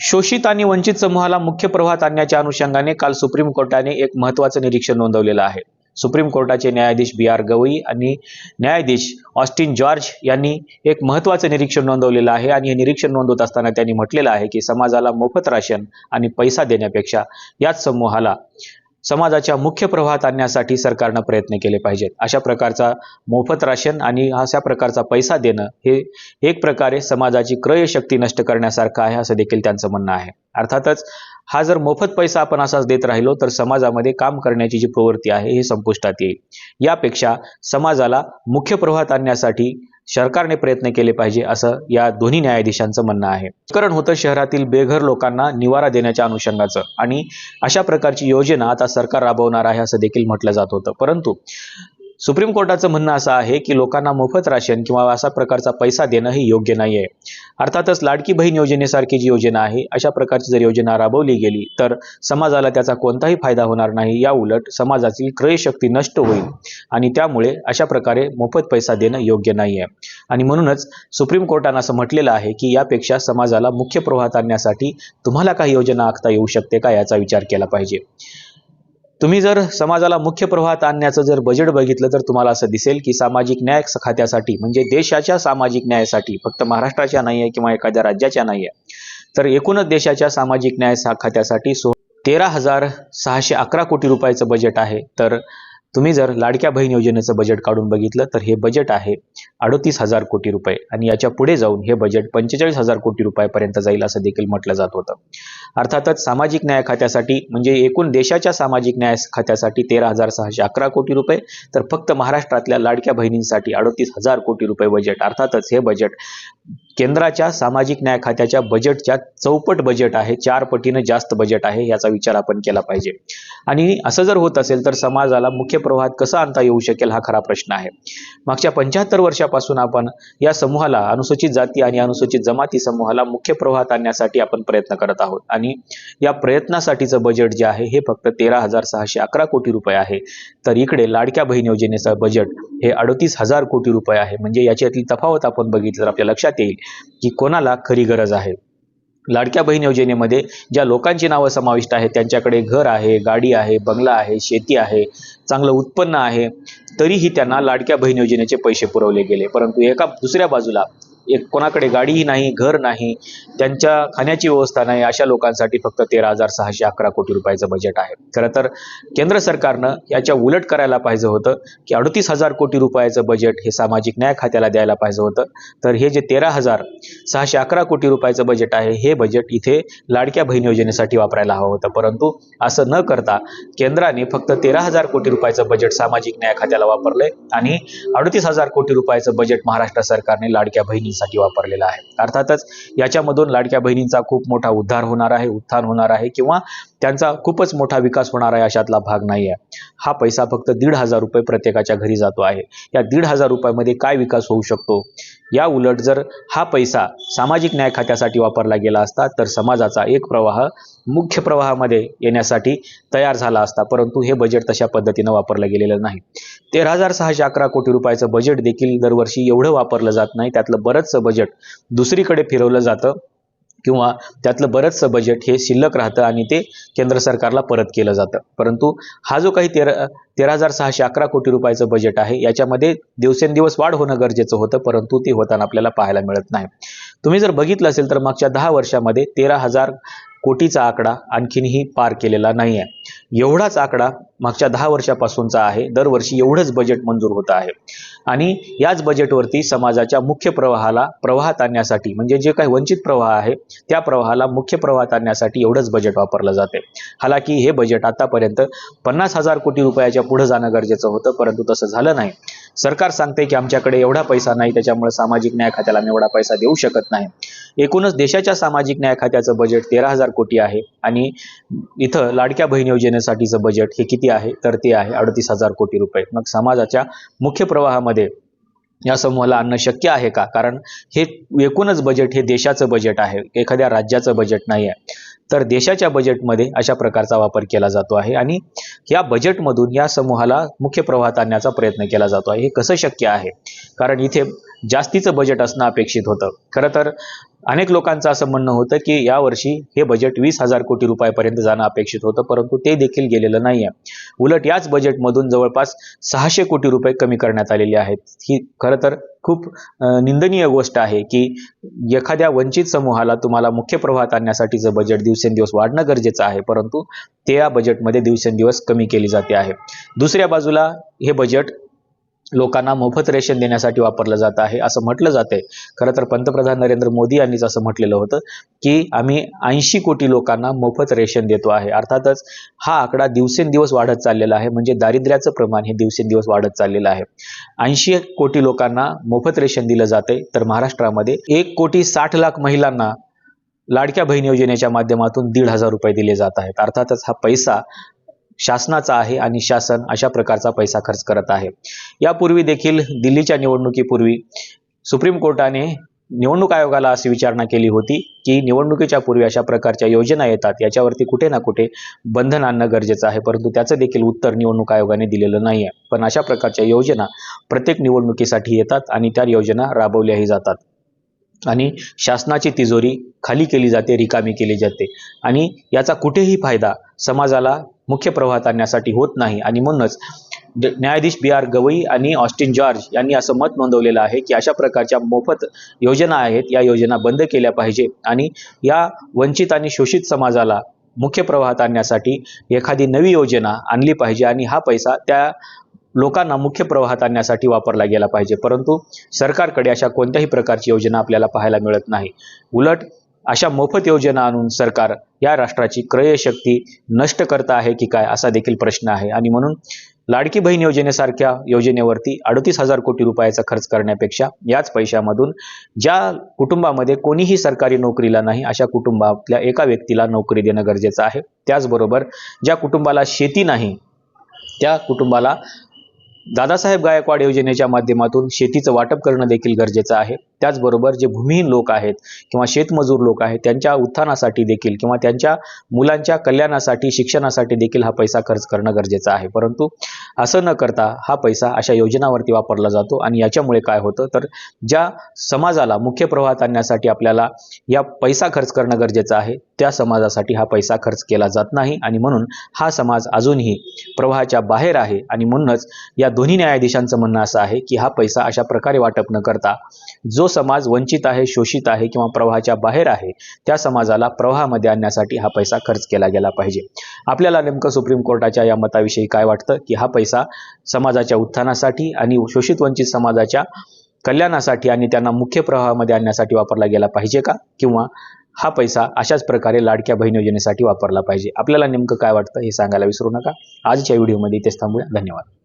शोषित आणि वंचित समूहाला मुख्य प्रवाहात आणण्याच्या अनुषंगाने काल सुप्रीम कोर्टाने एक महत्वाचं निरीक्षण नोंदवलेलं आहे. सुप्रीम कोर्टाचे न्यायाधीश बी आर गवई आणि न्यायाधीश ऑस्टिन जॉर्ज यांनी एक महत्वाचं निरीक्षण नोंदवलेलं आहे आणि हे निरीक्षण नोंदवत असताना त्यांनी म्हटलेलं आहे की समाजाला मोफत राशन आणि पैसा देण्यापेक्षा याच समूहाला समाजाच्या मुख्य प्रवाहात आणण्यासाठी सरकारनं प्रयत्न केले पाहिजेत. अशा प्रकारचा मोफत राशन आणि अशा प्रकारचा पैसा देणं हे एक प्रकारे समाजाची क्रयशक्ती नष्ट करण्यासारखं आहे असं देखील त्यांचं म्हणणं आहे. अर्थातच हा जर मोफत पैसा आपण असाच देत राहिलो तर समाजामध्ये काम करण्याची जी प्रवृत्ती आहे हे संपुष्टात येईल. यापेक्षा समाजाला मुख्य प्रवाहात आणण्यासाठी सरकारने प्रयत्न केले पाहिजे असं या दोन्ही न्यायाधीशांचं म्हणणं आहे. कारण होतं शहरातील बेघर लोकांना निवारा देण्याच्या अनुषंगाचं आणि अशा प्रकारची योजना आता सरकार राबवणार आहे असं देखील म्हटलं जात होतं. परंतु सुप्रीम कोर्टाचं म्हणणं असं आहे की लोकांना मोफत राशन किंवा असा प्रकारचा पैसा देणं ही योग्य नाही आहे अर्थातच लाडकी बहीण योजनेसारखी जी योजना आहे अशा प्रकारची जर योजना राबवली गेली तर समाजाला त्याचा कोणताही फायदा होणार नाही. या उलट समाजाची क्रयशक्ती नष्ट होईल आणि त्यामुळे अशा प्रकारे मोफत पैसा देणं योग्य नाही आहे आणि म्हणूनच सुप्रीम कोर्टानं असं म्हटलेलं आहे की यापेक्षा समाजाला मुख्य प्रवाहात आणण्यासाठी तुम्हाला काही योजना आखता येऊ शकते का याचा विचार केला पाहिजे. तुम्ही जर समाजाला मुख्य प्रवाहात आणण्याचं जर बजेट बघितलं तर तुम्हाला असं दिसेल की सामाजिक न्याय खात्यासाठी म्हणजे देशाच्या सामाजिक न्यायासाठी फक्त महाराष्ट्राच्या नाही आहे किंवा एखाद्या राज्याच्या नाही आहे तर एकूणच देशाच्या सामाजिक न्याय खात्यासाठी सो तेरा हजार सहाशे अकरा कोटी रुपयाचं बजेट आहे. तर तुम्ही जर लाडक्या बहीण योजनेचं बजेट काढून बघितलं तर हे बजेट आहे अडोतीस हजार कोटी रुपये. आणि याच्यापुढे जाऊन हे बजेट पंचेचाळीस हजार कोटी रुपयापर्यंत जाईल असं देखील म्हटलं जात होतं. अर्थातच सामाजिक न्याय खात्यासाठी म्हणजे एकूण देशाच्या सामाजिक न्याय खात्यासाठी तेरा हजार सहाशे अकरा कोटी रुपये तर फक्त महाराष्ट्रातल्या लाडक्या बहिणींसाठी अडोतीस हजार कोटी रुपये बजेट अर्थातच हे बजेट केंद्राच्या सामाजिक न्याय खात्याच्या बजेटच्या चौपट बजेट आहे चार पटीनं जास्त बजेट आहे याचा विचार आपण केला पाहिजे. आणि असं जर होत असेल तर समाजाला मुख्य प्रवाहात कसं आणता येऊ शकेल हा खरा प्रश्न आहे. मागच्या पंच्याहत्तर वर्षापासून आपण या समूहाला अनुसूचित जाती आणि अनुसूचित जमाती समूहाला मुख्य प्रवाहात आणण्यासाठी आपण प्रयत्न करत आहोत. आणि या प्रयत्नासाठीचं बजेट जे आहे हे फक्त तेरा हजार सहाशे अकरा कोटी रुपये आहे. तर इकडे लाडक्या बहीण योजनेचं बजेट हे अडतीस हजार कोटी रुपये आहे. म्हणजे याच्यातली तफावत आपण बघितलं तर आपल्या लक्षात येईल. की कोणाला खरी गरज आहे? लाडक्या बहीण योजनेमध्ये ज्या लोकांची नावं समाविष्ट आहेत त्यांच्याकडे घर आहे गाडी आहे बंगला आहे शेती आहे चांगलं उत्पन्न आहे तरीही त्यांना लाडक्या बहीण योजनेचे पैसे पुरवले गेले. परंतु एका दुसऱ्या बाजूला एक कोणाकडे गाडीही नाही घर नाही त्यांच्या खाण्याची व्यवस्था नाही अशा लोकांसाठी फक्त तेरा हजार सहाशे अकरा कोटी रुपयाचं बजेट आहे. खरं तर केंद्र सरकारनं याच्या उलट करायला पाहिजे होतं की अडतीस हजार कोटी रुपयाचं बजेट हे सामाजिक न्याय खात्याला द्यायला पाहिजे होतं. तर हे जे तेरा हजार सहाशे अकरा कोटी रुपयाचं बजेट आहे हे बजेट इथे लाडक्या बहीण योजनेसाठी वापरायला हवं होतं. परंतु असं न करता केंद्राने फक्त तेरा हजार कोटी रुपयाचं बजेट सामाजिक न्याय खात्याला वापरलंय आणि अडतीस हजार कोटी रुपयाचं बजेट महाराष्ट्र सरकारने लाडक्या बहिणींसाठी वापरलेला आहे. अर्थातच याच्यामधून लाडक्या बहिणींचा खूप मोठा उद्धार होणार आहे उत्थान होणार आहे किंवा त्यांचा खूपच मोठा विकास होणार आहे अशातला भाग नाही आहे हा पैसा फक्त दीड हजार रुपये प्रत्येकाच्या घरी जातो आहे. या दीड हजार रुपयामध्ये काय विकास होऊ शकतो? या उलट जर हा पैसा सामाजिक न्याय खात्यासाठी वापरला गेला असता तर समाजाचा एक प्रवाह मुख्य प्रवाहामध्ये येण्यासाठी तयार झाला असता. परंतु हे बजेट तशा पद्धतीनं वापरलं गेलेलं नाही. तेरा हजार सहाशे अकरा कोटी रुपयाचं बजेट देखील दरवर्षी एवढं वापरलं जात नाही. त्यातलं बरंचसं बजेट दुसरीकडे फिरवलं जातं. किंवा त्यातलं बरंचसं बजेट हे शिल्लक राहतं आणि ते केंद्र सरकारला परत केलं जातं. परंतु हा जो काही तेरा तेरा हजार सहाशे अकरा कोटी रुपयाचं बजेट आहे याच्यामध्ये दिवसेंदिवस वाढ होणं गरजेचं होतं परंतु ती होताना आपल्याला पाहायला मिळत नाही. तुम्ही जर बघितलं असेल तर मागच्या दहा वर्षामध्ये तेरा हजार कोटीचा आकडा आणखीनही पार केलेला नाही आहे एवढाच आकडा मागच्या दहा वर्षापासूनचा आहे. दरवर्षी एवढंच बजेट मंजूर होत आहे. आणि याच बजेटवरती समाजाच्या मुख्य प्रवाहाला प्रवाहात आणण्यासाठी म्हणजे जे काही वंचित प्रवाह आहे त्या प्रवाहाला मुख्य प्रवाहात आणण्यासाठी एवढंच बजेट वापरलं जाते. हालाकी हे बजेट आतापर्यंत पन्नास हजार कोटी रुपयाच्या पुढे जाणं गरजेचं होतं परंतु तसं झालं नाही. सरकार सांगते की आमच्याकडे एवढा पैसा नाही त्याच्यामुळे सामाजिक न्याय खात्याला आम्ही एवढा पैसा देऊ शकत नाही. एकूणच देशाच्या सामाजिक न्याय खात्याचं बजेट तेरा हजार कोटी आहे आणि इथं लाडक्या बहीण योजनेसाठीचं बजेट हे किती आहे? तर ते आहे अडतीस हजार कोटी रुपये. मग समाजाच्या मुख्य प्रवाहामध्ये या समूहाला आणणं शक्य आहे का? कारण हे एकूणच बजेट हे देशाचं बजेट आहे एखाद्या राज्याचं बजेट नाही आहे तर देशाच्या बजेटमध्ये अशा प्रकारचा वापर केला जातो आहे आणि या बजेटमधून या समूहाला मुख्य प्रवाहात आणण्याचा प्रयत्न केला जातो आहे. हे कसं शक्य आहे? कारण इथे जास्तीचं बजेट असणं अपेक्षित होतं. खरं तर अनेक लोकांचं असं म्हणणं होतं की यावर्षी हे बजेट वीस हजार कोटी रुपयापर्यंत जाणं अपेक्षित होतं परंतु ते देखील गेलेलं नाही आहे उलट याच बजेटमधून जवळपास सहाशे कोटी रुपये कमी करण्यात आलेले आहेत. ही खरं तर खूप निंदनीय गोष्ट आहे की एखाद्या वंचित समूहाला तुम्हाला मुख्य प्रवाहात आणण्यासाठीचं बजेट दिवसेंदिवस वाढणं गरजेचं आहे परंतु ते या बजेटमध्ये दिवसेंदिवस कमी केली जाते आहे. दुसऱ्या बाजूला हे बजेट लोकांना मोफत रेशन देण्यासाठी वापरलं जात आहे असं म्हटलं जात आहे खरं तर पंतप्रधान नरेंद्र मोदी यांनीच असं म्हटलेलं होतं की आम्ही ऐंशी कोटी लोकांना मोफत रेशन देतो आहे. अर्थातच हा आकडा दिवसेंदिवस वाढत चाललेला आहे म्हणजे दारिद्र्याचं प्रमाण हे दिवसेंदिवस वाढत चाललेलं आहे. ऐंशी कोटी लोकांना मोफत रेशन दिलं जाते तर महाराष्ट्रामध्ये एक कोटी साठ लाख महिलांना लाडक्या बहीण योजनेच्या माध्यमातून दीड हजार रुपये दिले जात आहेत. अर्थातच हा पैसा शासनाचा आहे आणि शासन अशा प्रकारचा पैसा खर्च करत आहे. यापूर्वी देखील दिल्लीच्या निवडणुकीपूर्वी सुप्रीम कोर्टाने निवडणूक आयोगाला अशी विचारणा केली होती की निवडणुकीच्या पूर्वी अशा प्रकारच्या योजना येतात याच्यावरती कुठे ना कुठे बंधन आणणं गरजेचं आहे परंतु त्याचं देखील उत्तर निवडणूक आयोगाने दिलेलं नाही आहे पण अशा प्रकारच्या योजना प्रत्येक निवडणुकीसाठी येतात आणि त्या योजना राबवल्याही जातात. आणि शासनाची तिजोरी खाली केली जाते रिकामी केली जाते. आणि याचा कुठेही फायदा समाजाला मुख्य प्रवाहात आणण्यासाठी होत नाही. आणि म्हणूनच द- न्यायाधीश बी आर गवई आणि ऑस्टिन जॉर्ज यांनी असं मत नोंदवलेलं आहे की अशा प्रकारच्या मोफत योजना आहेत या योजना बंद केल्या पाहिजे. आणि या वंचित आणि शोषित समाजाला मुख्य प्रवाहात आणण्यासाठी एखादी नवी योजना आणली पाहिजे आणि हा पैसा त्या लोकांना मुख्य प्रवाहात आणण्यासाठी वापरला गेला पाहिजे. परंतु सरकारकडे अशा कोणत्याही प्रकारची योजना आपल्याला पाहायला मिळत नाही. उलट अशा मोफत योजना आणून सरकार या राष्ट्राची क्रयशक्ती नष्ट करत आहे की काय असा देखील प्रश्न आहे. आणि म्हणून लाडकी बहीण योजनेसारख्या योजनेवरती अडतीस हजार कोटी रुपयाचा खर्च करण्यापेक्षा याच पैशामधून ज्या कुटुंबामध्ये कोणीही सरकारी नोकरीला नाही अशा कुटुंबातल्या एका व्यक्तीला नोकरी देणं गरजेचं आहे. त्याचबरोबर ज्या कुटुंबाला शेती नाही त्या कुटुंबाला दादासाहेब गायकवाड योजनेच्या माध्यमातून शेतीचं वाटप करणं देखील गरजेचं आहे. त्याचबरोबर जे भूमिहीन लोक आहेत किंवा शेतमजूर लोक आहेत त्यांच्या उत्थानासाठी देखील किंवा त्यांच्या मुलांच्या कल्याणासाठी शिक्षणासाठी देखील हा पैसा खर्च करणं गरजेचं आहे. परंतु असं न करता हा पैसा अशा योजनावरती वापरला जातो आणि याच्यामुळे काय होतं? तर ज्या समाजाला मुख्य प्रवाहात आणण्यासाठी आपल्याला या पैसा खर्च करणं गरजेचं आहे त्या समाजासाठी हा पैसा खर्च केला जात नाही आणि म्हणून हा समाज अजूनही प्रवाहाच्या बाहेर आहे आणि म्हणूनच या दोन्ही न्यायाधीशांचं म्हणणं असं आहे की हा पैसा अशा प्रकारे वाटप न करता जो समाज वंचित आहे शोषित आहे किंवा प्रवाहाच्या बाहेर आहे त्या समाजाला प्रवाहामध्ये आणण्यासाठी हा पैसा खर्च केला गेला पाहिजे. आपल्याला नेमकं सुप्रीम कोर्टाच्या या मताविषयी काय वाटतं? की हा पैसा समाजाच्या उत्थानासाठी आणि शोषित वंचित समाजाच्या कल्याणासाठी आणि त्यांना मुख्य प्रवाहामध्ये आणण्यासाठी वापरला गेला पाहिजे का? किंवा हा पैसा अशाच प्रकारे लाडक्या बहीण योजनेसाठी वापरला पाहिजे? आपल्याला नेमकं काय वाटतं हे सांगायला विसरू नका. आजच्या व्हिडिओमध्ये इथेच थांबूया. धन्यवाद.